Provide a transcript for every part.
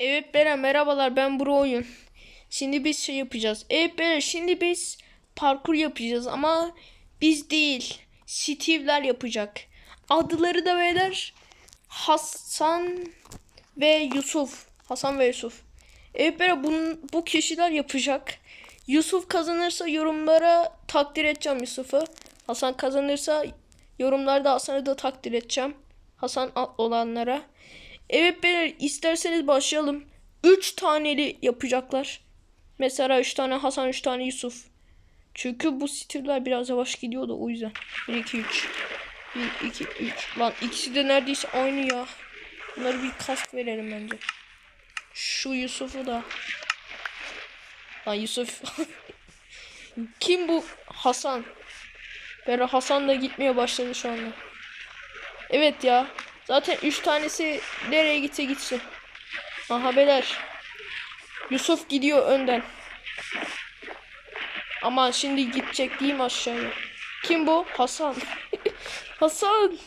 Evet Beren merhabalar ben Bro Oyun. Şimdi biz şey yapacağız. Evet Beren şimdi biz parkur yapacağız ama biz değil. Steve'ler yapacak. Adları da beyler Hasan ve Yusuf. Hasan ve Yusuf. Evet Beren bunun, bu kişiler yapacak. Yusuf kazanırsa yorumlara takdir edeceğim Yusuf'u. Hasan kazanırsa yorumlarda Hasan'ı da takdir edeceğim. Hasan olanlara. Evet beyler isterseniz başlayalım. 3 taneli yapacaklar. Mesela 3 tane Hasan 3 tane Yusuf. Çünkü bu stiller biraz yavaş gidiyor da o yüzden. 1 2 3. 1 2 3. Lan ikisi de neredeyse aynı ya. Bunları bir kask verelim bence. Şu Yusuf'u da. Lan Yusuf. Kim bu? Hasan. Böyle Hasan da gitmeye başladı şu anda. Evet ya. Zaten 3 tanesi nereye gitse gitsin. Aha. Yusuf gidiyor önden. Ama şimdi gidecek değil mi aşağıya? Kim bu? Hasan. Hasan.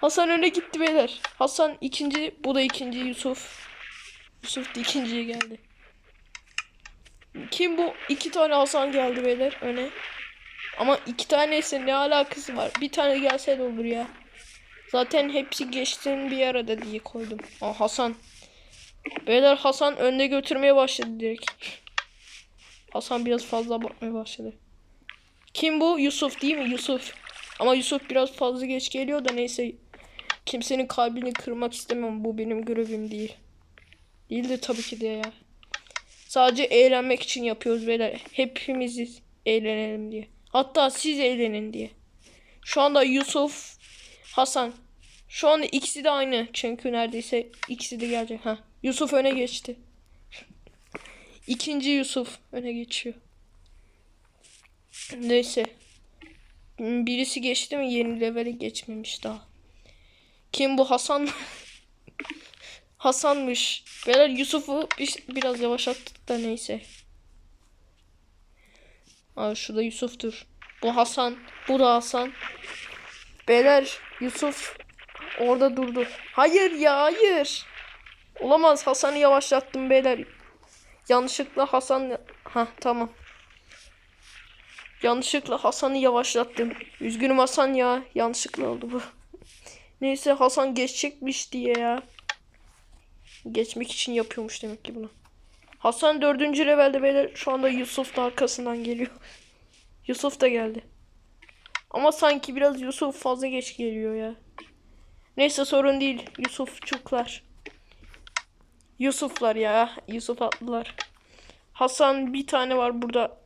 Hasan öne gitti beyler. Hasan ikinci, bu da ikinci Yusuf. Yusuf da ikinciye geldi. Kim bu? İki tane Hasan geldi beyler öne. Ama iki tanesi ne alakası var? Bir tane gelse de olur ya. Zaten hepsi geçtin bir arada diye koydum. Aa, Hasan. Beyler Hasan önde götürmeye başladı direkt. Hasan biraz fazla abartmaya başladı. Kim bu? Yusuf değil mi? Yusuf. Ama Yusuf biraz fazla geç geliyor da neyse. Kimsenin kalbini kırmak istemem. Bu benim görevim değil. Değil de tabii ki de ya. Sadece eğlenmek için yapıyoruz beyler. Hepimiz eğlenelim diye. Hatta siz eğlenin diye. Şu anda Yusuf Hasan. Şu anda ikisi de aynı. Çünkü neredeyse ikisi de gelecek. Ha. Yusuf öne geçti. İkinci Yusuf öne geçiyor. Neyse. Birisi geçti mi yeni levele geçmemiş daha. Kim bu Hasan? Hasan'mış. Beyler Yusuf'u bir- biraz yavaşlattık da neyse. Aa, şurada Yusuf'tur. Bu Hasan. Bu da Hasan. Beyler Yusuf orada durdu. Hayır ya hayır. Olamaz Hasan'ı yavaşlattım beyler. Yanlışlıkla Hasan ha tamam. Yanlışlıkla Hasan'ı yavaşlattım. Üzgünüm Hasan ya. Yanlışlıkla oldu bu. Neyse Hasan geçecekmiş diye ya. Geçmek için yapıyormuş demek ki bunu. Hasan dördüncü levelde beyler şu anda Yusuf da arkasından geliyor. Yusuf da geldi. Ama sanki biraz Yusuf fazla geç geliyor ya. Neyse sorun değil. Yusufçuklar. Yusuflar ya. Yusuf atlılar. Hasan bir tane var burada.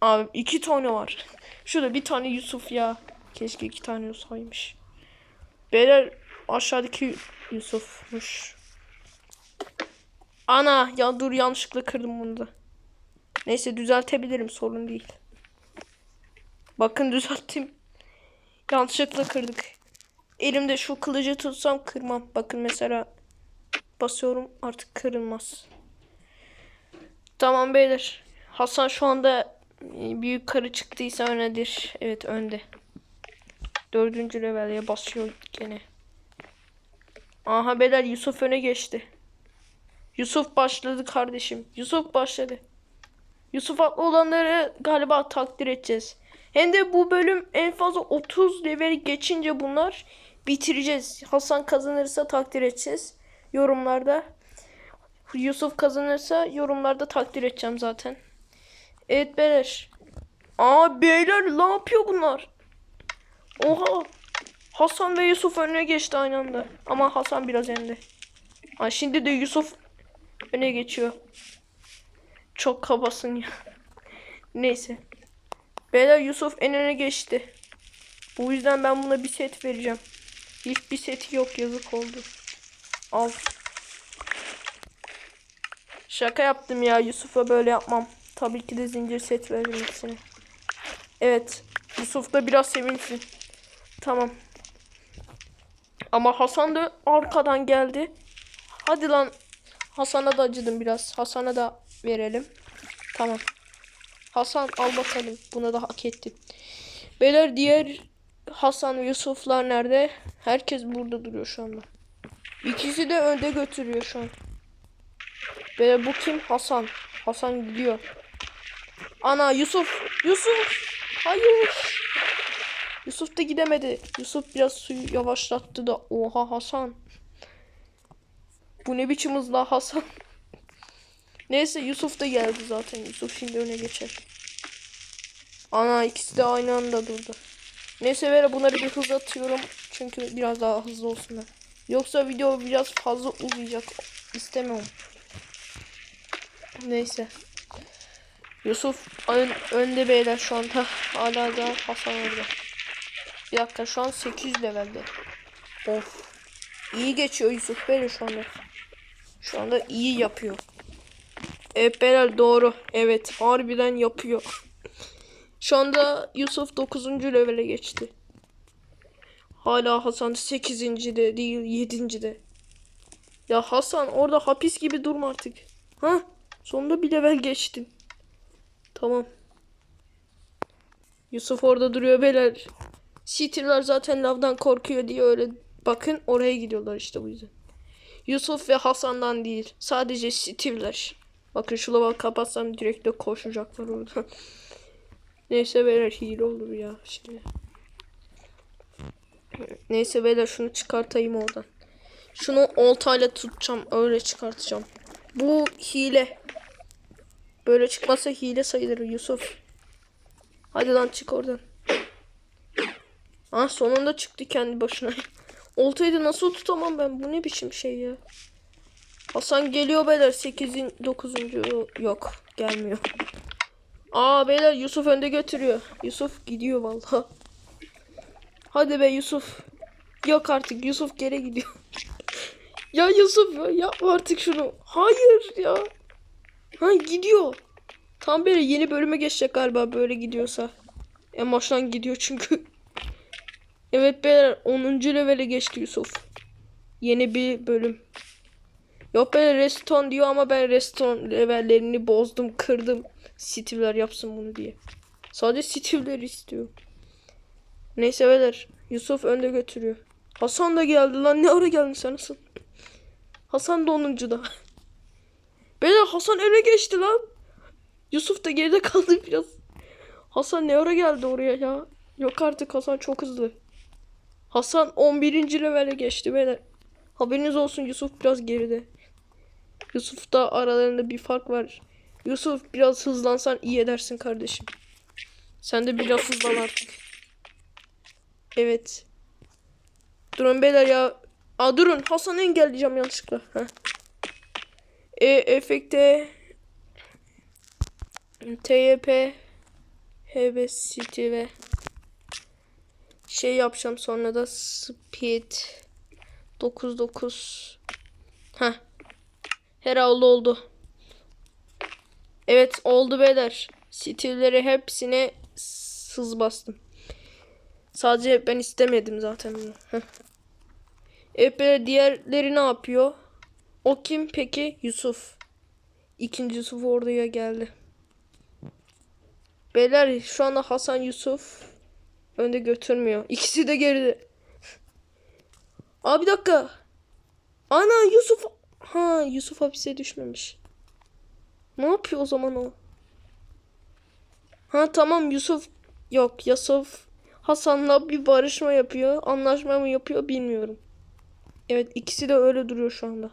Abi iki tane var. Şurada bir tane Yusuf ya. Keşke iki tane olsaymış. Beyler aşağıdaki Yusuf'muş. Ana ya dur yanlışlıkla kırdım bunu da. Neyse düzeltebilirim sorun değil. Bakın düzelttim. Yanlışlıkla kırdık. Elimde şu kılıcı tutsam kırmam. Bakın mesela basıyorum artık kırılmaz. Tamam beyler. Hasan şu anda e, bir yukarı çıktıysa önedir. Evet önde. Dördüncü levelle basıyor gene. Aha beyler Yusuf öne geçti. Yusuf başladı kardeşim. Yusuf başladı. Yusuf adlı olanları galiba takdir edeceğiz. Hem de bu bölüm en fazla 30 level geçince bunlar bitireceğiz. Hasan kazanırsa takdir edeceğiz. Yorumlarda. Yusuf kazanırsa yorumlarda takdir edeceğim zaten. Evet beyler. Aa beyler ne yapıyor bunlar? Oha. Hasan ve Yusuf önüne geçti aynı anda. Ama Hasan biraz önde. Ha, şimdi de Yusuf öne geçiyor. Çok kabasın ya. Neyse. Beyler Yusuf en öne geçti. Bu yüzden ben buna bir set vereceğim. Hiçbir seti yok yazık oldu. Al. Şaka yaptım ya Yusuf'a böyle yapmam. Tabii ki de zincir set veririm ikisine. Evet. Yusuf da biraz sevinsin. Tamam. Ama Hasan da arkadan geldi. Hadi lan. Hasan'a da acıdım biraz. Hasan'a da verelim. Tamam. Hasan al bakalım. Buna da hak ettin. Beyler diğer Hasan ve Yusuflar nerede? Herkes burada duruyor şu anda. İkisi de önde götürüyor şu an. Ve bu kim? Hasan. Hasan gidiyor. Ana Yusuf. Yusuf. Hayır. Yusuf da gidemedi. Yusuf biraz suyu yavaşlattı da. Oha Hasan. Bu ne biçim hızla Hasan. Neyse Yusuf da geldi zaten. Yusuf şimdi öne geçer. Ana ikisi de aynı anda durdu. Neyse böyle bunları bir hız atıyorum. Çünkü biraz daha hızlı olsunlar. Yoksa video biraz fazla uzayacak. İstemiyorum. Neyse. Yusuf ön, önde beyler şu anda. Hala da Hasan orada. Bir dakika şu an 800 levelde. Of. İyi geçiyor Yusuf beyler şu anda. Şu anda iyi yapıyor. Evet beyler doğru. Evet harbiden yapıyor. Şu anda Yusuf 9. levele geçti. Hala Hasan 8. de değil 7. de. Ya Hasan orada hapis gibi durma artık. Ha? Sonunda bir level geçtin. Tamam. Yusuf orada duruyor beyler. City'ler zaten lavdan korkuyor diye öyle bakın oraya gidiyorlar işte bu yüzden. Yusuf ve Hasan'dan değil. Sadece Steve'ler. Bakın şu lava kapatsam direkt de koşacaklar orada. Neyse beyler hile olur ya şimdi. Neyse beyler şunu çıkartayım oradan. Şunu oltayla tutacağım. Öyle çıkartacağım. Bu hile. Böyle çıkmasa hile sayılır Yusuf. Hadi lan çık oradan. Ah sonunda çıktı kendi başına. Oltayı da nasıl tutamam ben? Bu ne biçim şey ya? Hasan geliyor beyler 8. 9. yok gelmiyor. Aa beyler Yusuf önde götürüyor. Yusuf gidiyor vallahi. Hadi be Yusuf. Yok artık Yusuf geri gidiyor. ya Yusuf ya, yapma artık şunu. Hayır ya. Ha gidiyor. Tam böyle yeni bölüme geçecek galiba böyle gidiyorsa. En baştan gidiyor çünkü. evet beyler 10. levele geçti Yusuf. Yeni bir bölüm. Yok böyle reston diyor ama ben reston levellerini bozdum, kırdım. Steve'ler yapsın bunu diye. Sadece Steve'ler istiyor. Neyse beyler. Yusuf önde götürüyor. Hasan da geldi lan. Ne ara geldin sen nasıl? Hasan da 10. da. Beyler Hasan öne geçti lan. Yusuf da geride kaldı biraz. Hasan ne ara geldi oraya ya? Yok artık Hasan çok hızlı. Hasan 11. levele geçti beyler. Haberiniz olsun Yusuf biraz geride. Yusuf'ta aralarında bir fark var. Yusuf biraz hızlansan iyi edersin kardeşim. Sen de biraz hızlan artık. Evet. Durun beyler ya. Aa durun Hasan'ı engelleyeceğim yanlışlıkla. E efekte TYP HB City ve şey yapacağım sonra da speed 99 ha herhalde oldu. Evet oldu beyler. City'leri hepsine hız bastım. Sadece ben istemedim zaten bunu. Evet diğerleri ne yapıyor? O kim peki? Yusuf. İkinci Yusuf oraya geldi. Beyler şu anda Hasan Yusuf önde götürmüyor. İkisi de geride. Aa bir dakika. Ana Yusuf. Ha Yusuf hapise düşmemiş. Ne yapıyor o zaman o? Ha tamam Yusuf. Yok Yusuf Hasan'la bir barışma yapıyor. Anlaşma mı yapıyor bilmiyorum. Evet ikisi de öyle duruyor şu anda.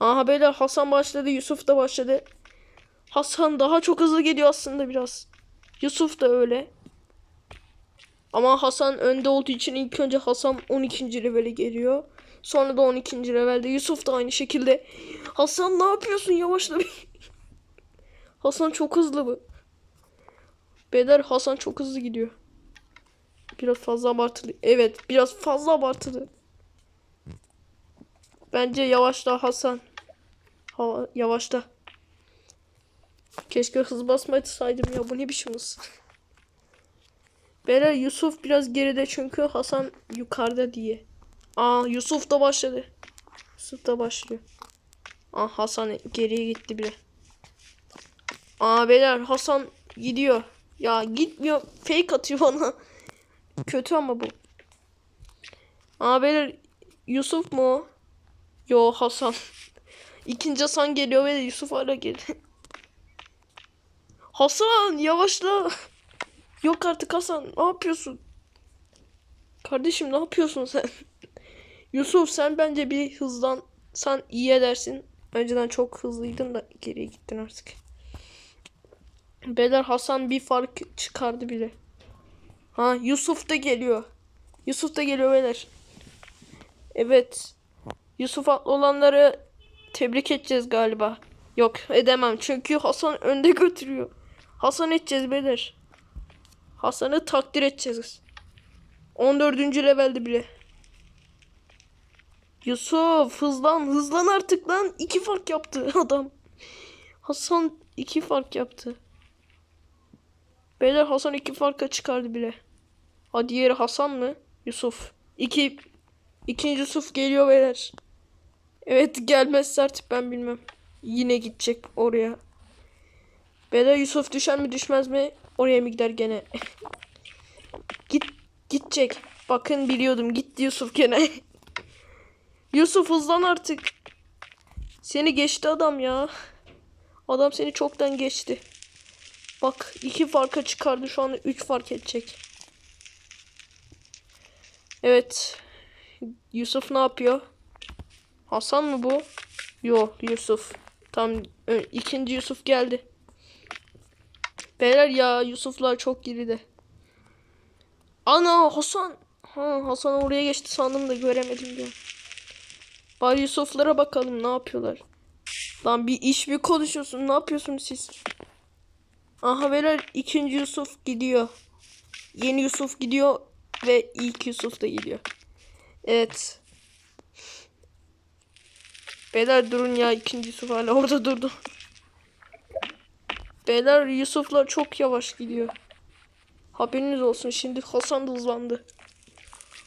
Aha beyler Hasan başladı Yusuf da başladı. Hasan daha çok hızlı geliyor aslında biraz. Yusuf da öyle. Ama Hasan önde olduğu için ilk önce Hasan 12. levele geliyor. Sonra da 12. levelde Yusuf da aynı şekilde. Hasan ne yapıyorsun yavaşla. Hasan çok hızlı bu. Beyler Hasan çok hızlı gidiyor. Biraz fazla abartılı. Evet biraz fazla abartılı. Bence yavaşla Hasan. Ha, yavaşla. Keşke hız basmasaydım ya bu ne biçim hız. Yusuf biraz geride çünkü Hasan yukarıda diye. Aa Yusuf da başladı. Yusuf da başlıyor. Aa Hasan geriye gitti bile. Aa beyler Hasan gidiyor. Ya gitmiyor. Fake atıyor bana. Kötü ama bu. Aa beyler Yusuf mu? Yo Hasan. İkinci Hasan geliyor ve Yusuf hala geliyor. Hasan yavaşla. Yok artık Hasan ne yapıyorsun? Kardeşim ne yapıyorsun sen? Yusuf sen bence bir hızlan sen iyi edersin. Önceden çok hızlıydın da geriye gittin artık. Beyler Hasan bir fark çıkardı bile. Ha Yusuf da geliyor. Yusuf da geliyor beyler. Evet. Yusuf adlı olanları tebrik edeceğiz galiba. Yok edemem çünkü Hasan önde götürüyor. Hasan edeceğiz beyler. Hasan'ı takdir edeceğiz. 14. levelde bile. Yusuf hızlan hızlan artık lan. iki fark yaptı adam. Hasan iki fark yaptı. Beyler Hasan iki farka çıkardı bile. Ha diğeri Hasan mı? Yusuf. İki, ikinci Yusuf geliyor beyler. Evet gelmezse artık ben bilmem. Yine gidecek oraya. Beyler Yusuf düşer mi düşmez mi? Oraya mı gider gene? Git gidecek. Bakın biliyordum gitti Yusuf gene. Yusuf hızlan artık. Seni geçti adam ya. Adam seni çoktan geçti. Bak iki farka çıkardı şu anda üç fark edecek. Evet. Yusuf ne yapıyor? Hasan mı bu? Yok Yusuf. Tam ikinci Yusuf geldi. Beyler ya Yusuflar çok geride. Ana Hasan. Ha Hasan oraya geçti sandım da göremedim diyor. Bari Yusuflara bakalım ne yapıyorlar. Lan bir iş bir konuşuyorsun. Ne yapıyorsunuz siz? Aha beyler ikinci Yusuf gidiyor. Yeni Yusuf gidiyor ve ilk Yusuf da gidiyor. Evet. Beyler durun ya ikinci Yusuf hala orada durdu. Beyler Yusuflar çok yavaş gidiyor. Haberiniz olsun şimdi Hasan da hızlandı.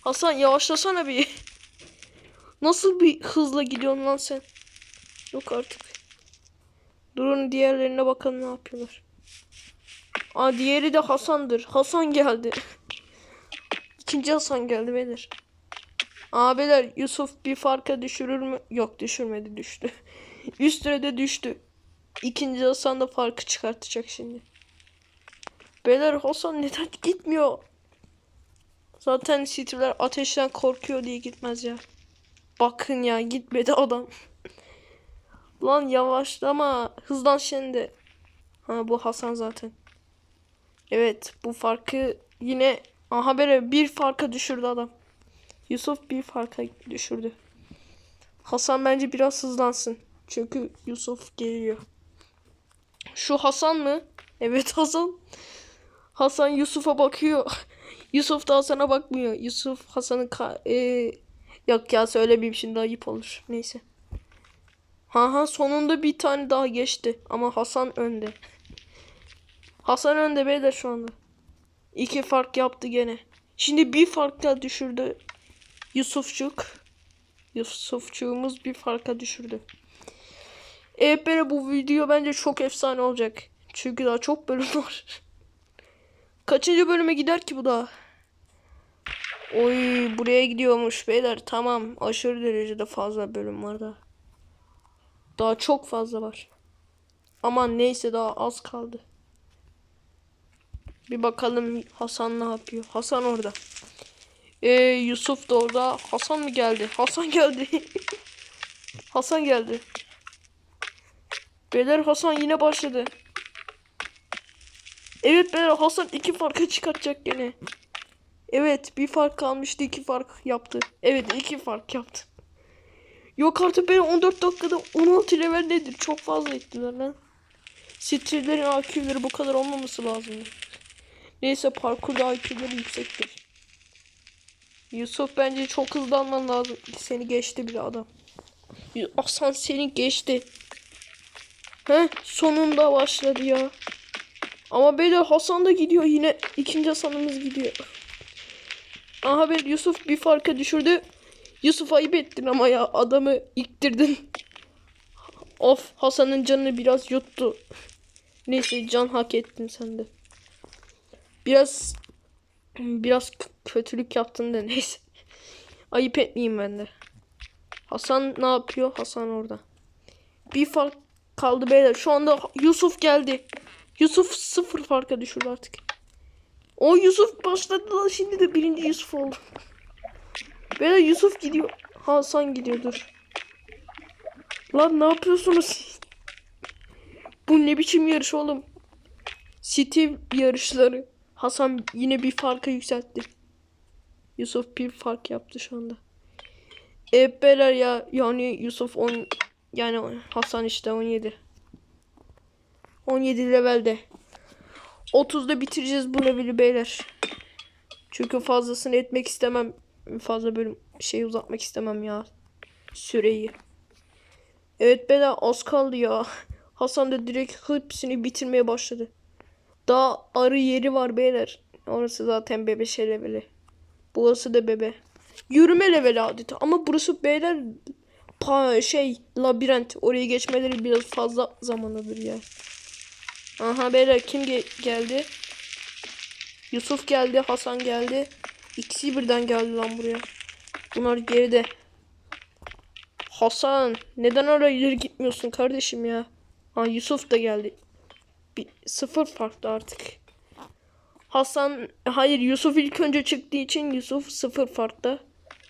Hasan yavaşlasana bir. Nasıl bir hızla gidiyorsun lan sen? Yok artık. Durun diğerlerine bakalım ne yapıyorlar. Aa diğeri de Hasan'dır. Hasan geldi. İkinci Hasan geldi beyler. Aa beyler Yusuf bir farka düşürür mü? Yok düşürmedi düştü. Üstüne de düştü. İkinci Hasan da farkı çıkartacak şimdi. Beyler Hasan neden gitmiyor? Zaten City'ler ateşten korkuyor diye gitmez ya. Bakın ya gitmedi adam. Lan yavaşlama. Hızlan şimdi. Ha bu Hasan zaten. Evet bu farkı yine aha böyle bir farka düşürdü adam. Yusuf bir farka düşürdü. Hasan bence biraz hızlansın. Çünkü Yusuf geliyor. Şu Hasan mı? Evet Hasan. Hasan Yusuf'a bakıyor. Yusuf da Hasan'a bakmıyor. Yusuf Hasan'ın ee, yok ya söylemeyeyim şimdi ayıp olur. Neyse. Ha ha sonunda bir tane daha geçti. Ama Hasan önde. Hasan önde beyler şu anda. İki fark yaptı gene. Şimdi bir fark daha düşürdü. Yusufçuk. Yusufçuğumuz bir farka düşürdü. Evet böyle bu video bence çok efsane olacak. Çünkü daha çok bölüm var. Kaçıncı bölüme gider ki bu da? Oy buraya gidiyormuş beyler. Tamam aşırı derecede fazla bölüm var da. Daha çok fazla var. Aman neyse daha az kaldı. Bir bakalım Hasan ne yapıyor. Hasan orada. Ee, Yusuf da orada. Hasan mı geldi? Hasan geldi. Hasan geldi. Beyler Hasan yine başladı. Evet beyler Hasan iki farka çıkartacak gene. Evet bir fark kalmıştı iki fark yaptı. Evet iki fark yaptı. Yok artık beni 14 dakikada 16 level nedir? Çok fazla ettiler lan. Streetlerin IQ'leri bu kadar olmaması lazım. Neyse parkurda IQ'leri yüksektir. Yusuf bence çok hızlanman lazım. Seni geçti bile adam. Hasan seni geçti. He sonunda başladı ya. Ama beyler Hasan da gidiyor yine. ikinci Hasan'ımız gidiyor. Aha ben Yusuf bir farka düşürdü. Yusuf ayıp ettin ama ya adamı iktirdin. Of Hasan'ın canını biraz yuttu. Neyse can hak ettin sen de. Biraz biraz kötülük yaptın da neyse. Ayıp etmeyeyim ben de. Hasan ne yapıyor? Hasan orada. Bir fark kaldı beyler. Şu anda Yusuf geldi. Yusuf sıfır farka düşürdü artık. O Yusuf başladı lan şimdi de birinci Yusuf oldu. Beyler Yusuf gidiyor. Hasan gidiyor dur. Lan ne yapıyorsunuz? Bu ne biçim yarış oğlum? City yarışları. Hasan yine bir farka yükseltti. Yusuf bir fark yaptı şu anda. Evet beyler ya yani Yusuf 10 yani Hasan işte 17. 17 levelde. 30'da bitireceğiz bu leveli beyler. Çünkü fazlasını etmek istemem. Fazla bölüm şey uzatmak istemem ya. Süreyi. Evet beyler az kaldı ya. Hasan da direkt hepsini bitirmeye başladı. Daha arı yeri var beyler. Orası zaten bebe şey leveli. Burası da bebe. Yürüme leveli adeta. Ama burası beyler pa şey labirent. Oraya geçmeleri biraz fazla zaman alır ya. Aha beyler kim ge- geldi? Yusuf geldi, Hasan geldi. İkisi birden geldi lan buraya. Bunlar geride. Hasan neden oraya ileri gitmiyorsun kardeşim ya? Ha Yusuf da geldi. Bir sıfır farklı artık. Hasan hayır Yusuf ilk önce çıktığı için Yusuf sıfır farkta.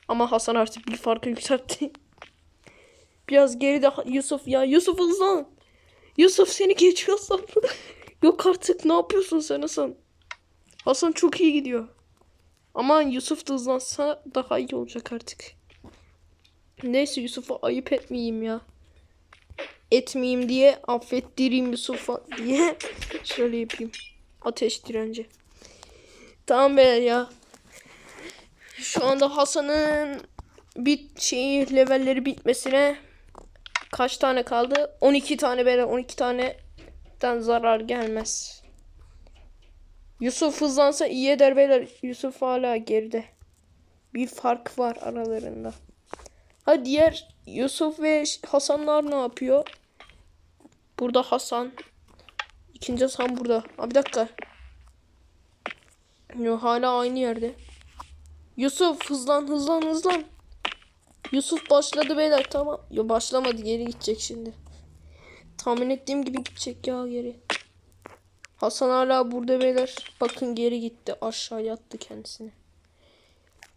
Ama Hasan artık bir farkı yükseltti. Biraz geride Yusuf ya Yusuf hızlan. Yusuf seni geçiyor Hasan. Yok artık ne yapıyorsun sen Hasan? Hasan çok iyi gidiyor. Aman Yusuf da hızlansa daha iyi olacak artık. Neyse Yusuf'a ayıp etmeyeyim ya. Etmeyeyim diye affettireyim Yusuf'a diye şöyle yapayım. Ateş direnci. Tamam beyler ya. Şu anda Hasan'ın bit şeyi levelleri bitmesine kaç tane kaldı? 12 tane beyler 12 taneden zarar gelmez. Yusuf hızlansa iyi eder beyler. Yusuf hala geride. Bir fark var aralarında. Ha diğer Yusuf ve Hasanlar ne yapıyor? Burada Hasan. İkinci Hasan burada. Ha bir dakika. Yo hala aynı yerde. Yusuf hızlan hızlan hızlan. Yusuf başladı beyler tamam. Yo başlamadı geri gidecek şimdi. Tahmin ettiğim gibi gidecek ya geri. Hasan hala burada beyler. Bakın geri gitti. Aşağı yattı kendisine.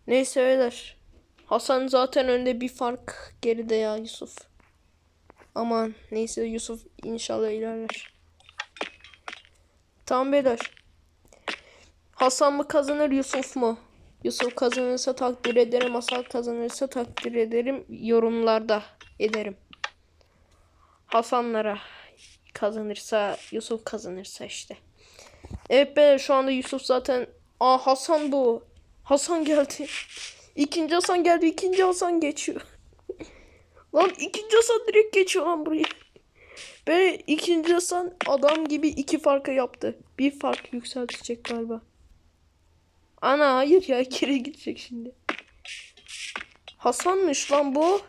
Neyse beyler. Hasan zaten önde bir fark geride ya Yusuf. Aman neyse Yusuf inşallah ilerler. Tamam beyler. Hasan mı kazanır Yusuf mu? Yusuf kazanırsa takdir ederim. Hasan kazanırsa takdir ederim. Yorumlarda ederim. Hasanlara kazanırsa Yusuf kazanırsa işte. Evet be şu anda Yusuf zaten Aa Hasan bu. Hasan geldi. İkinci Hasan geldi. ikinci Hasan geçiyor. lan ikinci Hasan direkt geçiyor lan buraya. Ve ikinci Hasan adam gibi iki farka yaptı. Bir fark yükseltecek galiba. Ana hayır ya geri gidecek şimdi. Hasan'mış lan bu.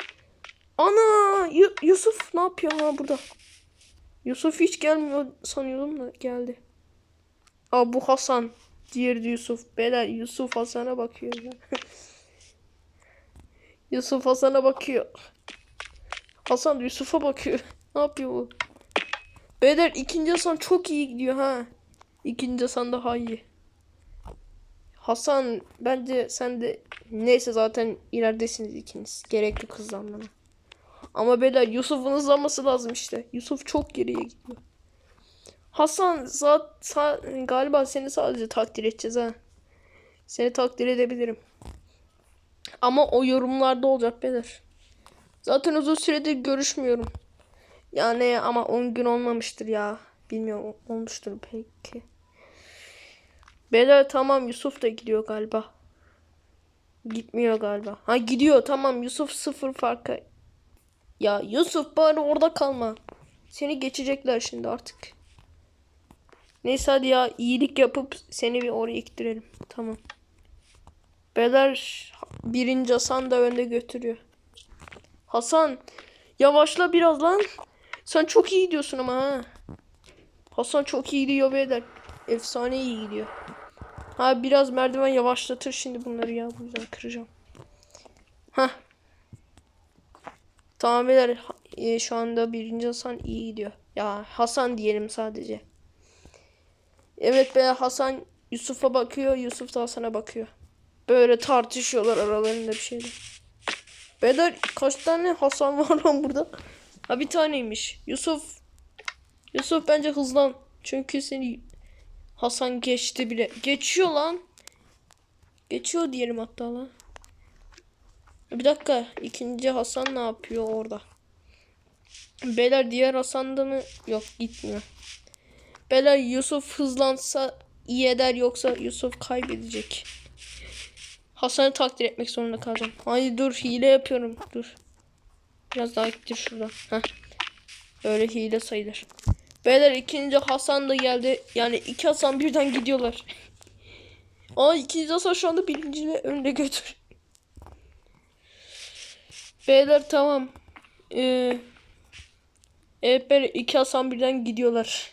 Ana Yu- Yusuf ne yapıyor ha burada? Yusuf hiç gelmiyor sanıyordum da geldi. Aa bu Hasan. Diğeri Yusuf. Beyler Yusuf Hasan'a bakıyor ya. Yusuf Hasan'a bakıyor. Hasan Yusuf'a bakıyor. Ne yapıyor bu? Beyler ikinci Hasan çok iyi gidiyor ha. İkinci Hasan daha iyi. Hasan bence sen de neyse zaten ileridesiniz ikiniz. Gerekli hızlanmana. Ama beyler Yusuf'un hızlanması lazım işte. Yusuf çok geriye gidiyor. Hasan zat, sa- galiba seni sadece takdir edeceğiz ha. Seni takdir edebilirim. Ama o yorumlarda olacak beyler. Zaten uzun süredir görüşmüyorum. Yani ama 10 gün olmamıştır ya. Bilmiyorum olmuştur belki. Beyler tamam Yusuf da gidiyor galiba. Gitmiyor galiba. Ha gidiyor tamam Yusuf sıfır farka. Ya Yusuf bari orada kalma. Seni geçecekler şimdi artık. Neyse hadi ya iyilik yapıp seni bir oraya iktirelim. Tamam. Beyler birinci Hasan da önde götürüyor. Hasan yavaşla biraz lan. Sen çok iyi gidiyorsun ama ha. Hasan çok iyi gidiyor beyler. Efsane iyi gidiyor. Ha biraz merdiven yavaşlatır şimdi bunları ya. Bu yüzden kıracağım. Ha. Tamam beyler e, şu anda birinci Hasan iyi gidiyor. Ya Hasan diyelim sadece. Evet beyler Hasan Yusuf'a bakıyor. Yusuf da Hasan'a bakıyor. Böyle tartışıyorlar aralarında bir şeyler. Beyler kaç tane Hasan var lan burada? Ha bir taneymiş. Yusuf. Yusuf bence hızlan. Çünkü seni Hasan geçti bile. Geçiyor lan. Geçiyor diyelim hatta lan. Bir dakika. ikinci Hasan ne yapıyor orada? Beyler diğer Hasan da mı? Yok gitmiyor. Beyler Yusuf hızlansa iyi eder yoksa Yusuf kaybedecek. Hasan'ı takdir etmek zorunda kalacağım. Hayır dur hile yapıyorum. Dur. Biraz daha gittir şuradan. Heh. Öyle hile sayılır. Beyler ikinci Hasan da geldi. Yani iki Hasan birden gidiyorlar. Aa ikinci Hasan şu anda birinciyle önde götür. Beyler tamam. Ee, evet beyler iki Hasan birden gidiyorlar.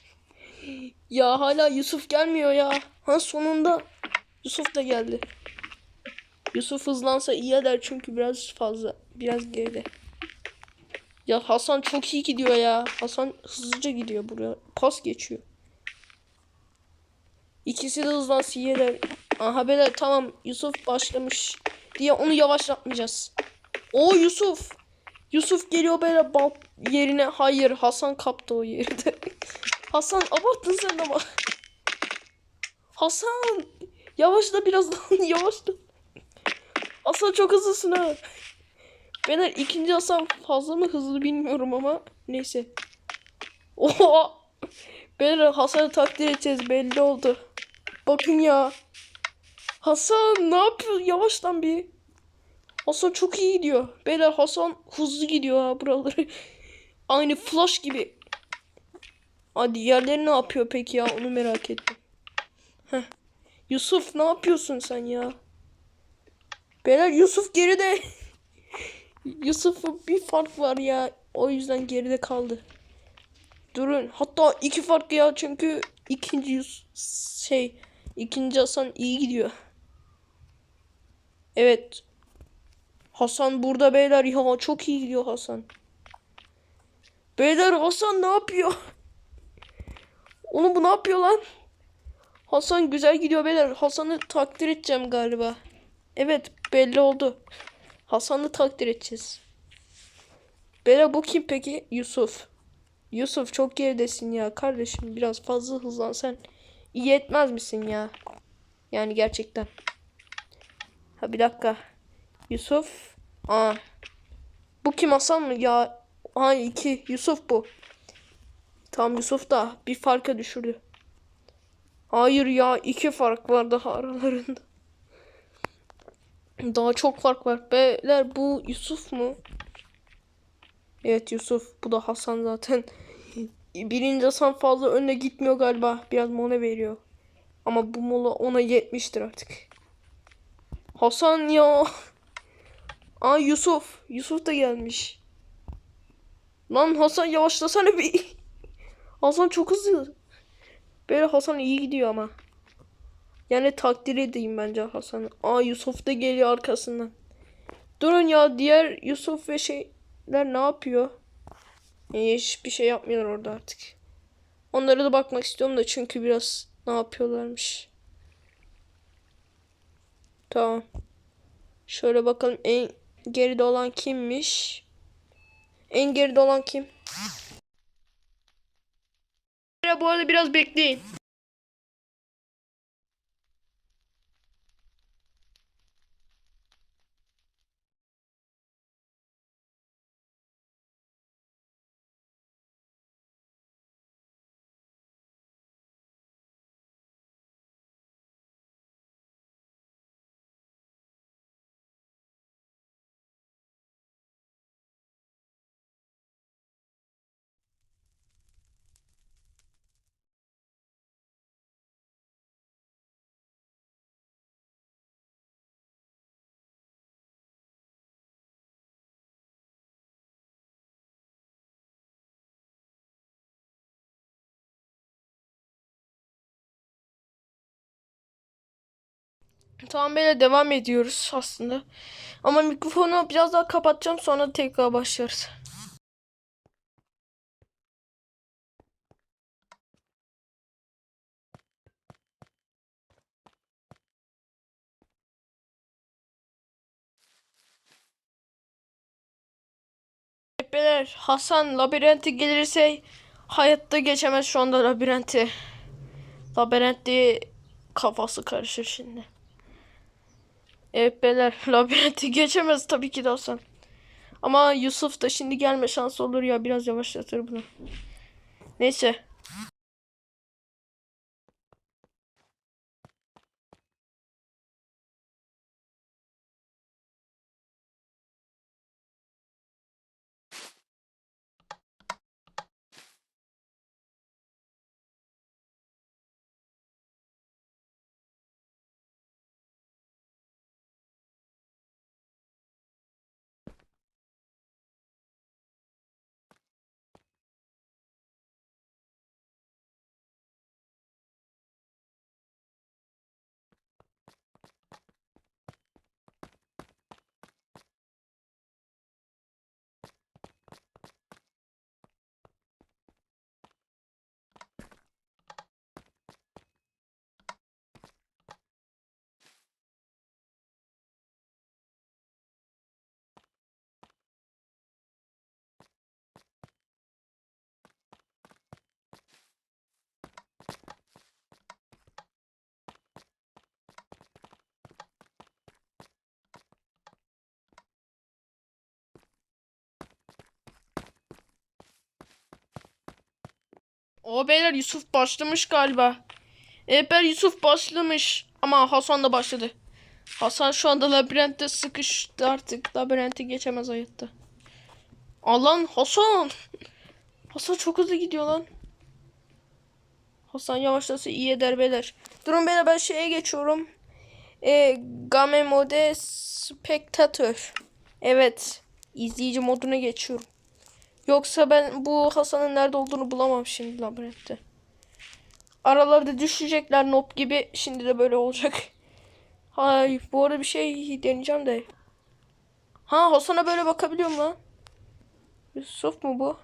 Ya hala Yusuf gelmiyor ya. Ha sonunda Yusuf da geldi. Yusuf hızlansa iyi eder çünkü biraz fazla. Biraz geride. Ya Hasan çok iyi gidiyor ya. Hasan hızlıca gidiyor buraya. Pas geçiyor. İkisi de hızlansa iyi eder. Aha beyler tamam Yusuf başlamış diye onu yavaşlatmayacağız. O Yusuf. Yusuf geliyor böyle bal yerine. Hayır Hasan kaptı o yerde. Hasan abarttın sen ama. Hasan. Yavaşla biraz daha yavaşla. Hasan çok hızlısın ha. Beyler ikinci Hasan fazla mı hızlı bilmiyorum ama neyse. Oha. Beyler Hasan'ı takdir edeceğiz belli oldu. Bakın ya. Hasan ne yapıyor? Yavaştan bir. Hasan çok iyi gidiyor. Beyler Hasan hızlı gidiyor ha buraları. Aynı flash gibi. Hadi diğerleri ne yapıyor peki ya onu merak ettim. Heh. Yusuf ne yapıyorsun sen ya? Beyler Yusuf geride. Yusuf'un bir fark var ya. O yüzden geride kaldı. Durun. Hatta iki fark ya çünkü ikinci Yus şey ikinci Hasan iyi gidiyor. Evet. Hasan burada beyler ya çok iyi gidiyor Hasan. Beyler Hasan ne yapıyor? Onu bu ne yapıyor lan? Hasan güzel gidiyor beyler. Hasan'ı takdir edeceğim galiba. Evet belli oldu. Hasan'ı takdir edeceğiz. Beyler bu kim peki? Yusuf. Yusuf çok geridesin ya kardeşim. Biraz fazla hızlansan iyi etmez misin ya? Yani gerçekten. Ha bir dakika. Yusuf. Aa. Bu kim Hasan mı? Ya. Aa iki. Yusuf bu. Tam Yusuf da bir farka düşürdü. Hayır ya iki fark var daha aralarında. Daha çok fark var. Beyler bu Yusuf mu? Evet Yusuf. Bu da Hasan zaten. Birinci Hasan fazla önüne gitmiyor galiba. Biraz mola veriyor. Ama bu mola ona yetmiştir artık. Hasan ya. Aa Yusuf. Yusuf da gelmiş. Lan Hasan yavaşlasana bir. Hasan çok hızlı. Böyle Hasan iyi gidiyor ama. Yani takdir edeyim bence Hasan'ı. Aa Yusuf da geliyor arkasından. Durun ya diğer Yusuf ve şeyler ne yapıyor? Yani hiçbir şey yapmıyorlar orada artık. Onlara da bakmak istiyorum da çünkü biraz ne yapıyorlarmış. Tamam. Şöyle bakalım en geride olan kimmiş? En geride olan kim? Bu arada biraz bekleyin. Tamam böyle devam ediyoruz aslında. Ama mikrofonu biraz daha kapatacağım sonra tekrar başlarız. Tepeler Hasan labirenti gelirse hayatta geçemez şu anda labirenti. Labirentti kafası karışır şimdi. Evet beyler labirenti geçemez tabii ki de. Ama Yusuf da şimdi gelme şansı olur ya biraz yavaşlatır bunu. Neyse. O beyler Yusuf başlamış galiba. Beyler Yusuf başlamış. Ama Hasan da başladı. Hasan şu anda labirentte sıkıştı artık. Labirenti geçemez hayatta. Alan Hasan. Hasan çok hızlı gidiyor lan. Hasan yavaşlasa iyi eder beyler. Durun beyler ben şeye geçiyorum. E, Game Mode Spectator. Evet. izleyici moduna geçiyorum. Yoksa ben bu Hasan'ın nerede olduğunu bulamam şimdi labirentte. Aralarda düşecekler nob gibi. Şimdi de böyle olacak. Hay bu arada bir şey deneyeceğim de. Ha Hasan'a böyle bakabiliyorum lan. Yusuf mu bu?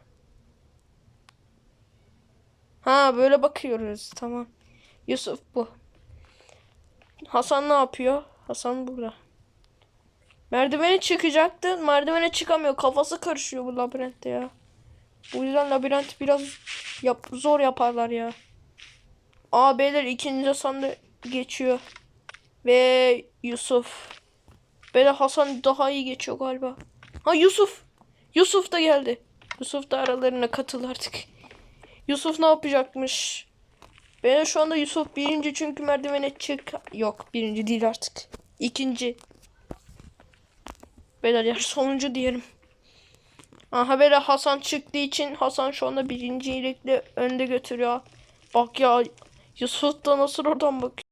Ha böyle bakıyoruz. Tamam. Yusuf bu. Hasan ne yapıyor? Hasan burada. Merdivene çıkacaktı. Merdivene çıkamıyor. Kafası karışıyor bu labirentte ya. Bu yüzden labirent biraz yap zor yaparlar ya. Aa beyler ikinci Hasan da geçiyor. Ve Yusuf. Beyler Hasan daha iyi geçiyor galiba. Ha Yusuf. Yusuf da geldi. Yusuf da aralarına katıl artık. Yusuf ne yapacakmış? Beyler şu anda Yusuf birinci çünkü merdivene çık. Yok birinci değil artık. İkinci. Beyler ya sonuncu diyelim. Aha böyle Hasan çıktığı için Hasan şu anda birinci iyilikle önde götürüyor. Bak ya Yusuf da nasıl oradan bakıyor.